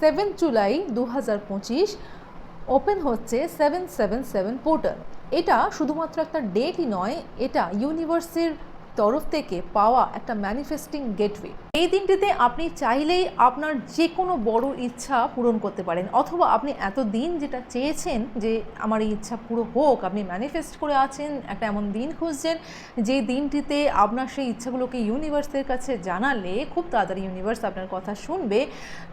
Seven July দু হাজার পঁচিশ ওপেন হচ্ছে সেভেন সেভেন সেভেন পোর্টাল। এটা শুধুমাত্র একটা ডেটই নয়, এটা ইউনিভার্সের তরফ থেকে পাওয়া একটা ম্যানিফেস্টিং গেটওয়ে এই দিনটিতে আপনি চাইলেই আপনার যে কোনো বড় ইচ্ছা পূরণ করতে পারেন, অথবা আপনি এত দিন যেটা চেয়েছেন যে আমার এই ইচ্ছা পুরো হোক, আপনি ম্যানিফেস্ট করে আছেন, একটা এমন দিন খুঁজছেন, যে দিনটিতে আপনার সেই ইচ্ছাগুলোকে ইউনিভার্সের কাছে জানালে, খুব তাড়াতাড়ি ইউনিভার্স আপনার কথা শুনবে।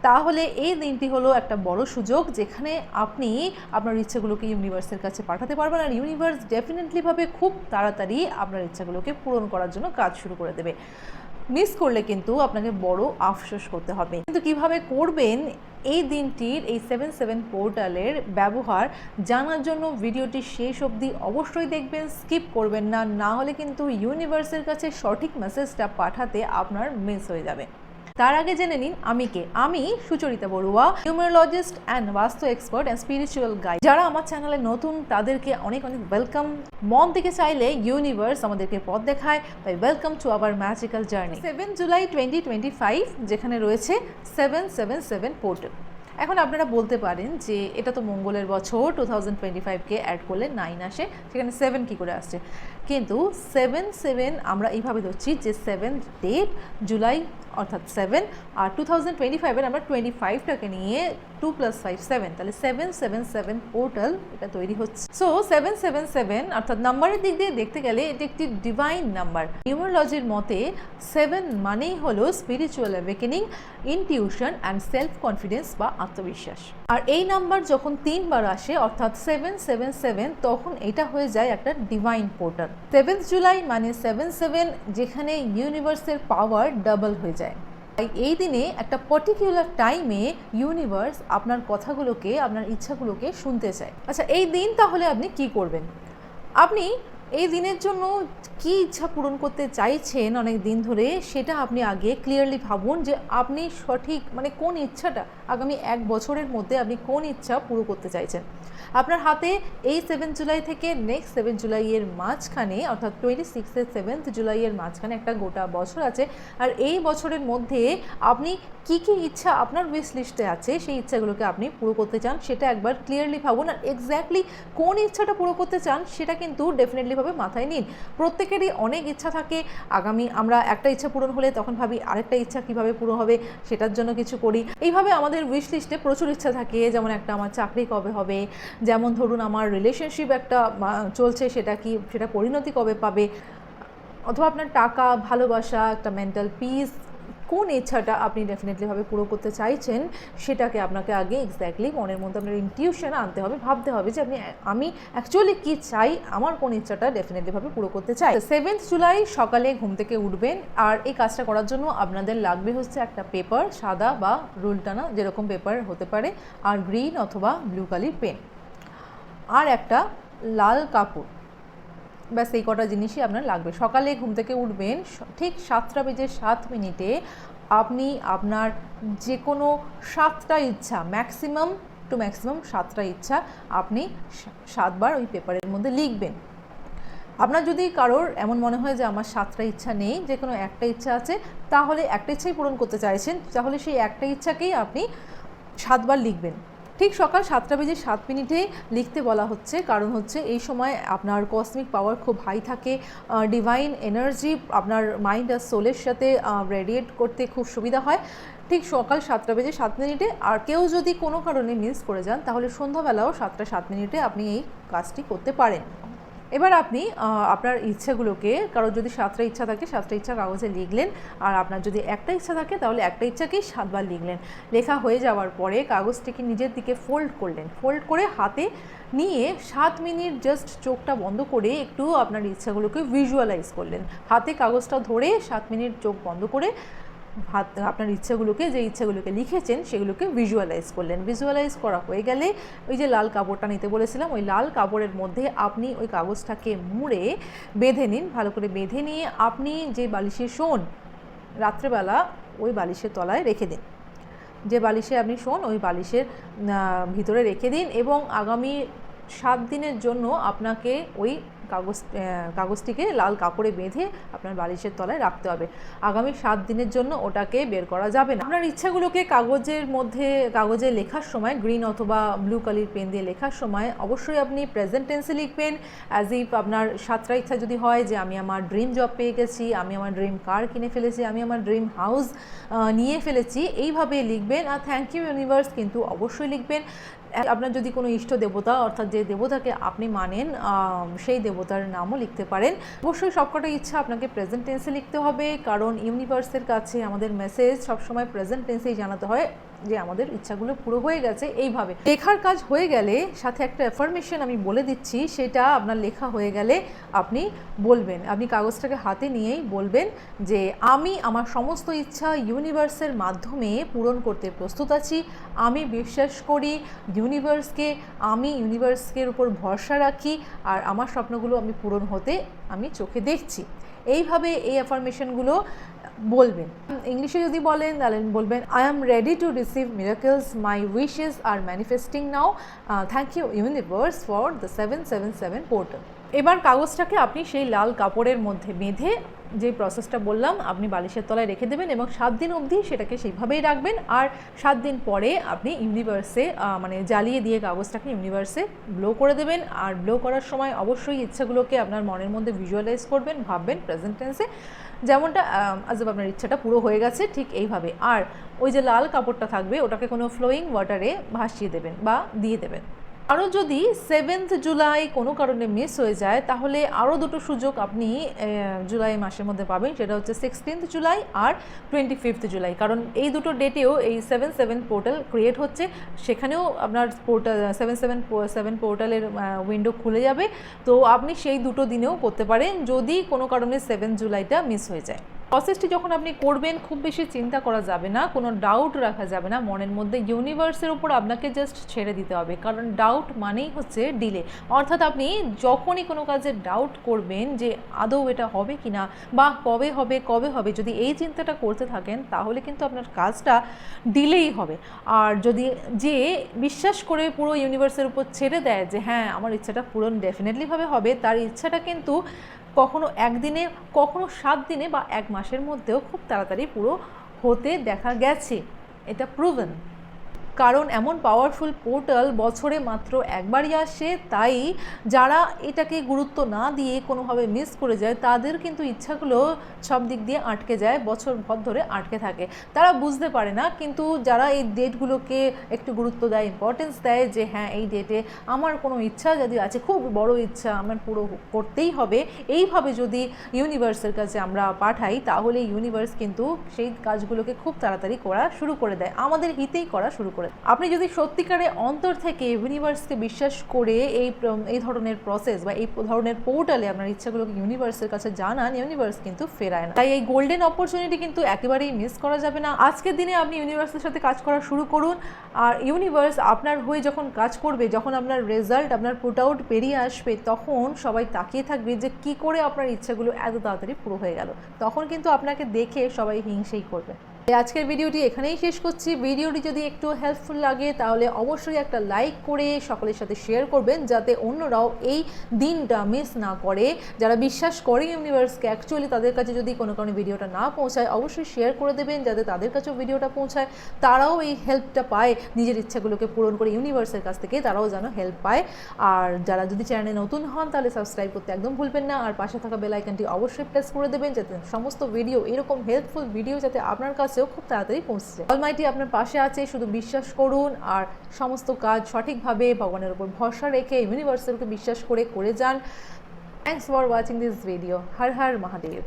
তাহলে এই দিনটি হলো একটা বড় সুযোগ, যেখানে আপনি আপনার ইচ্ছাগুলোকে ইউনিভার্সের কাছে পাঠাতে পারবেন, আর ইউনিভার্স ডেফিনেটলিভাবে খুব তাড়াতাড়ি আপনার ইচ্ছাগুলোকে পূরণ করার জন্য কাজ শুরু করে দেবে। মিস করলে কিন্তু আপনাকে বড় আফসোস করতে হবে। কিন্তু কীভাবে করবেন? এই দিনটির এই সেভেন সেভেন পোর্টালের ব্যবহার জানার জন্য ভিডিওটি শেষ অবধি অবশ্যই দেখবেন স্কিপ করবেন না না হলে কিন্তু ইউনিভার্সের কাছে সঠিক মেসেজটা পাঠাতে আপনার মিস হয়ে যাবে। তার আগে জেনে নিন আমি কে। আমি Sucharita Barua, numerologist and vastu expert and spiritual guide যারা আমার চ্যানেলে নতুন, তাদেরকে অনেক অনেক ওয়েলকাম মন থেকে চাইলে ইউনিভার্স আমাদেরকে পথ দেখায়। তাই welcome to our magical journey seven July twenty twenty five যেখানে রয়েছে সেভেন সেভেন সেভেন পোর্টাল এখন আপনারা বলতে পারেন যে এটা তো মঙ্গলের বছর টু থাউজেন্ড টোয়েন্টি ফাইভকে অ্যাড করলে নাইন আসে। সেখানে সেভেন কী করে আসছে? কিন্তু সেভেন সেভেন আমরা এইভাবে ধরছি যে সেভেন ডেট জুলাই অর্থাৎ সেভেন আর টু থাউজেন্ড টোয়েন্টি ফাইভের আমরা টোয়েন্টি ফাইভটাকে নিয়ে টু প্লাস ফাইভ সেভেন তাহলে সেভেন সেভেন সেভেন পোর্টাল এটা তৈরি হচ্ছে। সো সেভেন সেভেন সেভেন অর্থাৎ নাম্বারের দিক দিয়ে দেখতে গেলে এটি একটি ডিভাইন নাম্বার নিউমারোলজির মতে সেভেন মানেই হলো spiritual awakening intuition and self confidence বা আত্মবিশ্বাস। আর এই নাম্বার যখন তিনবার আসে অর্থাৎ সেভেন সেভেন সেভেন তখন এটা হয়ে যায় একটা ডিভাইন পোর্টাল সেভেন্থ জুলাই মানে সেভেন সেভেন, যেখানে ইউনিভার্সের পাওয়ার ডাবল হয়ে যায়। তাই এই দিনে একটা পার্টিকুলার টাইমে ইউনিভার্স আপনার কথাগুলোকে, আপনার ইচ্ছাগুলোকে শুনতে চায়। আচ্ছা এই দিন তাহলে আপনি কি করবেন? আপনি এই দিনের জন্য কি ইচ্ছা পূরণ করতে চাইছেন অনেক দিন ধরে, সেটা আপনি আগে ক্লিয়ারলি ভাবুন যে আপনি সঠিক মানে কোন ইচ্ছাটা আগামী এক বছরের মধ্যে আপনি কোন ইচ্ছা পুরো করতে চাইছেন। আপনার হাতে এই সেভেন জুলাই থেকে নেক্সট সেভেন জুলাইয়ের মাঝখানে, অর্থাৎ টোয়েন্টি সিক্সের সেভেন্থ জুলাইয়ের মাঝখানে একটা গোটা বছর আছে, আর এই বছরের মধ্যে আপনি কী কী ইচ্ছা আপনার উইশ লিস্টে আছে, সেই ইচ্ছাগুলোকে আপনি পুরো করতে চান, সেটা একবার ক্লিয়ারলি ভাবুন। আর এক্স্যাক্টলি কোন ইচ্ছাটা পুরো করতে চান, সেটা কিন্তু ডেফিনেটলিভাবে মাথায় নিন। প্রত্যেকেরই অনেক ইচ্ছা থাকে। আগামী আমরা একটা ইচ্ছা পূরণ হলে তখন ভাবি, আরেকটা ইচ্ছা কীভাবে পূরণ হবে সেটার জন্য কিছু করি। এইভাবে আমাদের উইশ লিস্টে প্রচুর ইচ্ছা থাকে, যেমন একটা আমার চাকরি কবে হবে, যেমন ধরুন আমার রিলেশনশিপ একটা চলছে সেটা কি, সেটা পরিণতি কবে পাবে, অথবা আপনার টাকা, ভালোবাসা, একটা মেন্টাল পিস কোন ইচ্ছাটা আপনি ডেফিনেটলিভাবে পুরো করতে চাইছেন, সেটাকে আপনাকে আগে এক্স্যাক্টলি মনের মধ্যে আপনার ইনটিউশন আনতে হবে, ভাবতে হবে যে আপনি, আমি অ্যাকচুয়ালি কি চাই, আমার কোন ইচ্ছাটা ডেফিনেটলিভাবে পুরো করতে চাই। সেভেন্থ জুলাই সকালে ঘুম থেকে উঠবেন, আর এই কাজটা করার জন্য আপনাদের লাগবে হচ্ছে একটা পেপার সাদা বা রুল টানা, যেরকম পেপার হতে পারে, আর গ্রিন অথবা ব্লু কালির পেন আর একটা লাল কাপড়। ব্যাস, এই কটা জিনিসই আপনার লাগবে। সকালে ঘুম থেকে উঠবেন ঠিক সাতটা বেজে সাত মিনিটে আপনি আপনার যে কোনো সাতটা ইচ্ছা ম্যাক্সিমাম টু ম্যাক্সিমাম সাতটা ইচ্ছা আপনি সাতবার ওই পেপারের মধ্যে লিখবেন। আপনার যদি কারোর এমন মনে হয় যে আমার সাতটা ইচ্ছা নেই যে কোনো একটা ইচ্ছা আছে, তাহলে একটা ইচ্ছাই পূরণ করতে চাইছেন, তাহলে সেই একটা ইচ্ছাকেই আপনি সাতবার লিখবেন। ঠিক সকাল সাতটা বেজে সাত মিনিটে লিখতে বলা হচ্ছে। কারণ হচ্ছে এই সময় আপনার কসমিক পাওয়ার খুব হাই থাকে ডিভাইন এনার্জি আপনার মাইন্ড আর সোলের সাথে রেডিয়েট করতে খুব সুবিধা হয়। ঠিক সকাল সাতটা বেজে সাত মিনিটে আর কেউ যদি কোনো কারণে মিস করে যান, তাহলে সন্ধ্যাবেলাও সাতটা সাত মিনিটে আপনি এই কাজটি করতে পারেন। এবার আপনি আপনার ইচ্ছাগুলোকে, কারোর যদি সাতটা ইচ্ছা থাকে, সাতটা ইচ্ছা কাগজে লিখলেন, আর আপনার যদি একটা ইচ্ছা থাকে, তাহলে একটা ইচ্ছাকেই সাতবার লিখলেন। লেখা হয়ে যাওয়ার পরে কাগজটিকে নিজের দিকে ফোল্ড করলেন। ফোল্ড করে হাতে নিয়ে সাত মিনিট জাস্ট চোখটা বন্ধ করে একটু আপনার ইচ্ছাগুলোকে ভিজুয়ালাইজ করলেন। হাতে কাগজটা ধরে সাত মিনিট চোখ বন্ধ করে হাত আপনার ইচ্ছাগুলোকে, যে ইচ্ছাগুলোকে লিখেছেন, সেগুলোকে ভিজুয়ালাইজ করলেন। ভিজুয়ালাইজ করা হয়ে গেলে ওই যে লাল কাপড়টা নিতে বলেছিলাম, ওই লাল কাপড়ের মধ্যে আপনি ওই কাগজটাকে মুড়ে বেঁধে নিন, ভালো করে বেঁধে নিয়ে আপনি যে বালিশে শোন, রাত্রেবেলা ওই বালিশের তলায় রেখে দিন। যে বালিশে আপনি শোন, ওই বালিশের ভিতরে রেখে দিন এবং আগামী সাত দিনের জন্য আপনাকে ওই কাগজ কাগজটিকে লাল কাপড়ে বেঁধে আপনার বালিশের তলায় রাখতে হবে। আগামী সাত দিনের জন্য ওটাকে বের করা যাবে না। আপনার ইচ্ছাগুলোকে কাগজের মধ্যে, কাগজে লেখার সময়, গ্রিন অথবা ব্লু কালির পেন দিয়ে লেখার সময় অবশ্যই আপনি প্রেজেন্ট টেন্সে লিখবেন। অ্যাজ ইফ আপনার সাতটা ইচ্ছা যদি হয় যে আমি আমার ড্রিম জব পেয়ে গেছি, আমি আমার ড্রিম কার কিনে ফেলেছি, আমি আমার ড্রিম হাউস নিয়ে ফেলেছি, এইভাবে লিখবেন। আর থ্যাংক ইউ ইউনিভার্স, কিন্তু অবশ্যই লিখবেন। আপনার যদি কোনো ইষ্ট দেবতা অর্থাৎ যে দেবতাকে আপনি মানেন সেই দেবতার নামও লিখতে পারেন। অবশ্যই সবকটা ইচ্ছা আপনাকে প্রেজেন্ট টেন্সে লিখতে হবে, কারণ ইউনিভার্সের কাছে আমাদের মেসেজ সবসময় প্রেজেন্ট টেন্সেই জানাতে হয়। যে আমাদের ইচ্ছাগুলো পুরো হয়ে গেছে এইভাবে। লেখার কাজ হয়ে গেলে সাথে একটা অ্যাফার্মেশন আমি বলে দিচ্ছি, সেটা আপনার লেখা হয়ে গেলে আপনি বলবেন। আপনি কাগজটাকে হাতে নিয়েই বলবেন যে, আমি আমার সমস্ত ইচ্ছা ইউনিভার্সের মাধ্যমে পূরণ করতে প্রস্তুত আছি। আমি বিশ্বাস করি ইউনিভার্সকে আমি ইউনিভার্সকে উপর ভরসা রাখি, আর আমার স্বপ্নগুলো আমি পূরণ হতে আমি চোখে দেখছি। এইভাবে এই অ্যাফার্মেশনগুলো বলবেন। ইংলিশে যদি বলেন, তাহলে বলবেন I am ready to receive miracles my wishes R manifesting now thank you universe for the seven seven seven portal এবার কাগজটাকে আপনি সেই লাল কাপড়ের মধ্যে বেঁধে যে প্রসেসটা বললাম, আপনি বালিশের তলায় রেখে দেবেন এবং সাত দিন অবধি সেটাকে সেইভাবেই রাখবেন। আর সাত দিন পরে আপনি ইউনিভার্সে মানে জ্বালিয়ে দিয়ে কাগজটাকে ইউনিভার্সে ব্লো করে দেবেন। আর ব্লো করার সময় অবশ্যই ইচ্ছাগুলোকে আপনার মনের মধ্যে ভিজুয়ালাইজ করবেন, ভাববেন প্রেজেন্ট টেন্সে যেমনটা আজ আপনার ইচ্ছাটা পুরো হয়ে গেছে, ঠিক এইভাবে। আর ওই যে লাল কাপড়টা থাকবে, ওটাকে কোনো ফ্লোয়িং ওয়াটারে ভাসিয়ে দেবেন বা দিয়ে দেবেন। আরও যদি সেভেন্থ জুলাই কোনো কারণে মিস হয়ে যায়, তাহলে আরও দুটো সুযোগ আপনি জুলাই মাসের মধ্যে পাবেন। সেটা হচ্ছে সিক্সটিন্থ জুলাই আর টোয়েন্টি ফিফথ জুলাই কারণ এই দুটো ডেটেও এই সেভেন সেভেন পোর্টাল ক্রিয়েট হচ্ছে। সেখানেও আপনার পোর্টাল সেভেন সেভেন সেভেন পোর্টালের উইন্ডো খুলে যাবে। তো আপনি সেই দুটো দিনেও করতে পারেন। যদি কোনো কারণে সেভেন জুলাইটা মিস হয়ে যায়। প্রসেসটি যখন আপনি করবেন, খুব বেশি চিন্তা করা যাবে না, কোনো ডাউট রাখা যাবে না, মনের মধ্যে ইউনিভার্সের উপর আপনাকে জাস্ট ছেড়ে দিতে হবে, কারণ ডাউট মানেই হচ্ছে ডিলে অর্থাৎ আপনি যখনই কোনো কাজে ডাউট করবেন যে আদৌ এটা হবে কি না বা কবে হবে কবে হবে, যদি এই চিন্তাটা করতে থাকেন, তাহলে কিন্তু আপনার কাজটা ডিলেই হবে। আর যদি যে বিশ্বাস করে পুরো ইউনিভার্সের উপর ছেড়ে দেয় যে হ্যাঁ আমার ইচ্ছাটা পূরণ ডেফিনেটলিভাবে হবে, তার ইচ্ছাটা কিন্তু কখনো একদিনে, কখনো সাত দিনে বা এক মাসের মধ্যেও খুব তাড়াতাড়ি পুরো হতে দেখা গেছে। এটা প্রুভেন কারণ এমন পাওয়ারফুল পোর্টাল বছরে মাত্র একবারই আসে, তাই যারা এটাকে গুরুত্ব না দিয়ে কোনোভাবে মিস করে যায়, তাদের কিন্তু ইচ্ছাগুলো সব দিক দিয়ে আটকে যায়, বছর ভর ধরে আটকে থাকে। তারা বুঝতে পারে না, কিন্তু যারা এই ডেটগুলোকে একটু গুরুত্ব দেয় ইম্পর্টেন্স দেয় যে হ্যাঁ এই ডেটে আমার কোনো ইচ্ছা যদি আছে, খুব বড় ইচ্ছা আমার পুরো করতেই হবে। এইভাবে যদি ইউনিভার্সের কাছে আমরা পাঠাই, তাহলে ইউনিভার্স কিন্তু সেই কাজগুলোকে খুব তাড়াতাড়ি করা শুরু করে দেয়। আমাদের হিতেই করা শুরু করে দেয়। আপনি যদি সত্যিকারে অন্তর থেকে ইউনিভার্সকে বিশ্বাস করে এই এই ধরনের প্রসেস বা এই ধরনের পোর্টালে আপনার ইচ্ছাগুলোকে ইউনিভার্সের কাছে জানান ইউনিভার্স কিন্তু ফেরায় না। তাই এই গোল্ডেন অপরচুনিটি কিন্তু একেবারেই মিস করা যাবে না। আজকের দিনে আপনি ইউনিভার্সের সাথে কাজ করা শুরু করুন, আর ইউনিভার্স আপনার হয়ে যখন কাজ করবে, যখন আপনার রেজাল্ট আপনার পুট আউট বেরিয়ে আসবে, তখন সবাই তাকিয়ে থাকবে যে কি করে আপনার ইচ্ছাগুলো এত তাড়াতাড়ি পুরো হয়ে গেল। তখন কিন্তু আপনাকে দেখে সবাই হিংসেই করবে। আজকের ভিডিওটি এখানেই শেষ করছি। ভিডিওটি যদি একটু হেল্পফুল লাগে, তাহলে অবশ্যই একটা লাইক করে সকলের সাথে শেয়ার করবেন, যাতে অন্যরাও এই দিনটা মিস না করে। যারা বিশ্বাস করে ইউনিভার্সকে অ্যাকচুয়ালি তাদের কাছে যদি কোনো কারণে ভিডিওটা না পৌঁছায়, অবশ্যই শেয়ার করে দেবেন, যাতে তাদের কাছেও ভিডিওটা পৌঁছায়। তারাও এই হেল্পটা পায়, নিজের ইচ্ছাগুলোকে পূরণ করে ইউনিভার্সের কাছ থেকে, তারাও যেন হেল্প পায়। আর যারা যদি চ্যানেলে নতুন হন, তাহলে সাবস্ক্রাইব করতে একদম ভুলবেন না। আর পাশে থাকা বেল আইকনটি অবশ্যই প্রেস করে দেবেন, যাতে সমস্ত ভিডিও এরকম হেল্পফুল ভিডিও যাতে আপনার কাছেও খুব তাড়াতাড়ি পৌঁছে যায় অলমাইটি আপনার পাশে আছে, শুধু বিশ্বাস করুন আর সমস্ত কাজ সঠিকভাবে ভগবানের উপর ভরসা রেখে ইউনিভার্সালকে বিশ্বাস করে করে যান। Thanks for watching this video Har Har Mahadev.